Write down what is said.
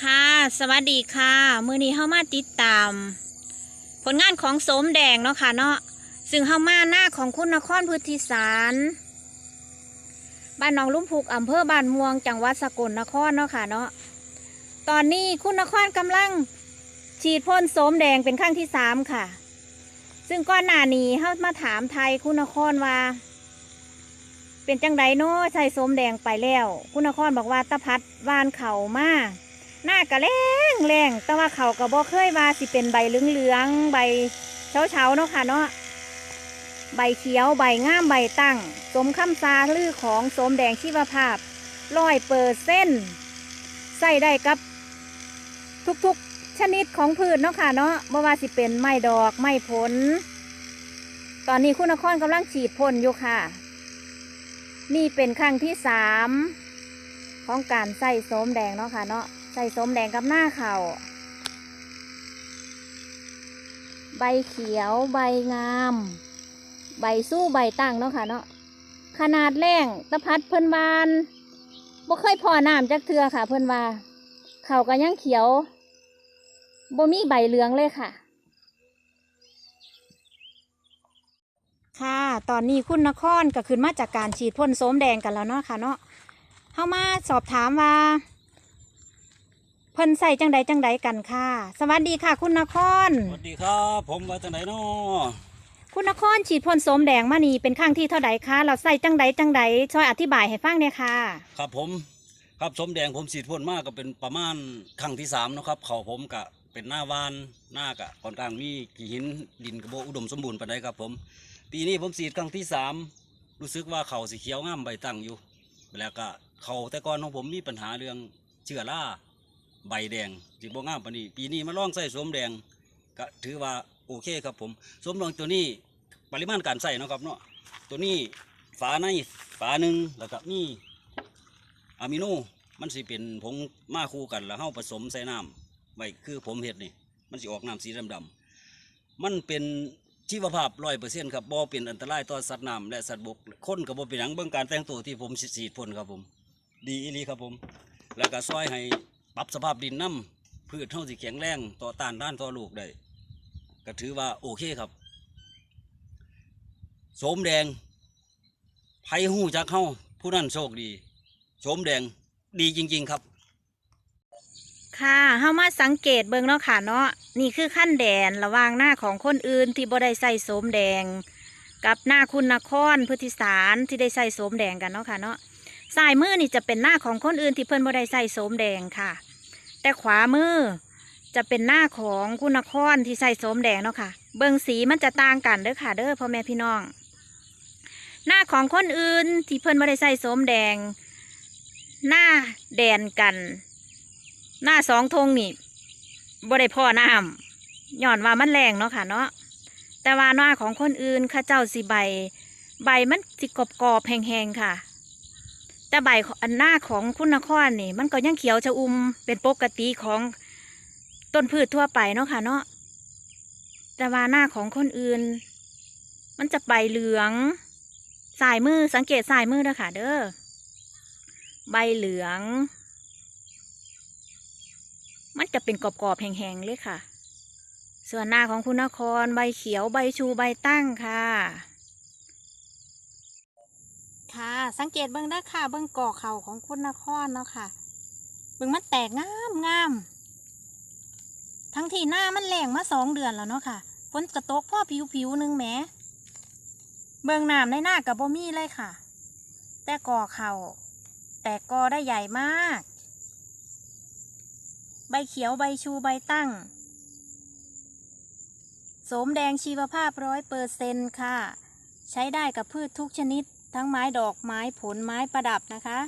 ค่ะ สวัสดีค่ะ มือนี้เข้ามาติดตาม ผลงานของสมแดงเนาะค่ะเนาะซึ่งเข้ามาหน้าของคุณนครพุทธิสารบ้านหนองลุ่มพุกอำเภอบ้านม่วง จังหวัดสกลนครเนาะค่ะเนาะตอนนี้คุณนครกำลังฉีดพ่นสมแดงเป็นครั้งที่สามค่ะ ซึ่งก้อนหนานีเข้ามาถามไทยคุณนครว่า เป็นจังไดเนาะใส่สมแดงไปแล้ว คุณนครบอกว่าตะพัดวานเข่ามา หน้ากะแรงแรงแต่ว่าเขาก็บ่เคยว่าสิเป็นใบเหลืองๆใบเฉาๆเนาะค่ะเนาะใบเขียวใบง่ามใบตั้ง สมคำซาลือของสมแดงชีวภาพร้อยเปอร์เส้นใส่ได้กับทุกๆ ชนิดของพืชเนาะค่ะเนาะบ่ว่าสิเป็นไม้ดอกไม้ผล ตอนนี้คุณนครกำลังฉีดพ่นอยู่ค่ะ นี่เป็นครั้งที่สามของการใส่สมแดงเนาะค่ะเนาะ ใส่สมแดงกับหน้าเขา่าใบเขียวใบงาม ใบสู้ใบตั้งเนาะค่ะเนาะขนาดแรงตะพัดเพิ่นบานบ่เคยพอน้ำจักเทือค่ะ เพิ่นว่าเขาก็ยังเขียวบ่มีใบเหลืองเลยค่ะ ค่ะ ตอนนี้คุณนครก็ขึ้นมาจากการฉีดพ่นโสมแดงกันแล้วเนาะค่ะเนาะเข้ามาสอบถามว่า เพิ่นใส่จังใดจังใดกันค่ะ สวัสดีค่ะ คุณนคร สวัสดีครับ ผมว่าจังไหนเนาะคุณนครฉีดพ่นโสมแดงมานี่เป็นครั้งที่เท่าใดคะเราใส่จังใดจังใดช่วยอธิบายให้ฟังเนี่ยค่ะ ครับผมครับสมแดงผมสีดพ่นมากก็เป็นประมาณครั้งที่สามเนาะครับ เขาผมกะเป็นหน้าวานหน้ากะค่อนข้างมีกี่หินดินกระโบอุดมสมบูรณ์ปานใดครับ ผม ปีนี้ผมสีดครั้งที่สามรู้สึกว่าเขาสีเขียวงามใบตั้งอยู่ แล้วก็เขาแต่ก่อนของผมมีปัญหาเรื่องเชื้อรา ใบแดงสีบ่งามปานนี้ ปีนี้มาลองใส่สวมแดงก็ถือว่าโอเคครับผมสวมแดงตัวนี้ปริมาณการใส่นะครับเนาะตัวนี้ฝาในฝาหนึ่งแล้วก็มีอะมิโนมันสิเป็นผงมาคู่กันแล้วเฮาผสมใส่น้ำไว้คือผมเห็ดนี่มันสิออกน้ำสีดำๆมันเป็นชีวภาพร้อยเปอร์เซ็นต์ครับบ่เป็นอันตรายต่อสัตว์น้ำและสัตว์บกคนกับบ่เป็นหยังเบิ่งการแต่งตัวที่ผมสีดพ่นครับผม ดีอีลีครับผม แล้วก็ซอยให้ ปรับสภาพดินน้ำพืชเท่าสิแข็งแรงต่อต้านด้านต่อลูกได้ก็ถือว่าโอเคครับโสมแดงไผหูจักเข้าผู้นั้นโชคดีโสมแดงดีจริง ๆครับ ค่ะเฮามาสังเกตเบิ่งเนาะค่ะเนาะนี่คือขั้นแดนระว่างหน้าของคนอื่นที่บ่ได้ใส่โสมแดง กับหน้าคุณนครพุทธิสารที่ได้ใส่โสมแดงกันเนาะค่ะเนาะ สายมือนี่จะเป็นหน้าของคนอื่นที่เพิ่นบ่ได้ใส่โสมแดงค่ะ แต่ขวามือจะเป็นหน้าของคุณนครที่ใส่โสมแดงเนาะค่ะ เบิงสีมันจะต่างกันเด้อค่ะ เด้อพ่อแม่พี่น้อง หน้าของคนอื่นที่เพิ่นบ่ได้ใส่โสมแดง หน้าแดนกัน หน้าสองธงนี่บ่ได้พ่อน้ำย้อนว่ามันแรงเนาะค่ะเนาะแต่ว่าหน้าของคนอื่นข้าเจ้าสิใบ ใบมันสิกรอบกรอบๆแห้งๆค่ะ แต่ใบอันหน้าของคุณนครนี่ มันก็ยังเขียวชะอุ่มเป็นปกติของต้นพืชทั่วไปเนาะค่ะเนาะแต่ว่าหน้าของคนอื่น มันจะใบเหลืองสายมือสังเกตสายมือเด้อค่ะเด้อใบเหลือง มันจะเป็นกรอบๆแห้งๆเลยค่ะ ส่วนหน้าของคุณนครใบเขียวใบชูใบตั้งค่ะ ค่ะ สังเกตเบื้องด้าค่ะ เบื้องก่อเข่าของคุณนครเนาะค่ะ เบื้องมันแตกงามงาม ทั้งที่หน้ามันแรงมาสองเดือนแล้วเนาะค่ะ ฝนกระตกพ่อผิวผิวหนึงแหม เบื้องน้ำในหน้ากับบ่มีเลยค่ะ แต่ก่อเข่า แตกกอได้ใหญ่มาก ใบเขียวใบชูใบตั้ง โสมแดงชีวภาพร้อยเปอร์เซนค่ะ ใช้ได้กับพืชทุกชนิด ทั้งไม้ดอกไม้ผลไม้ประดับนะคะ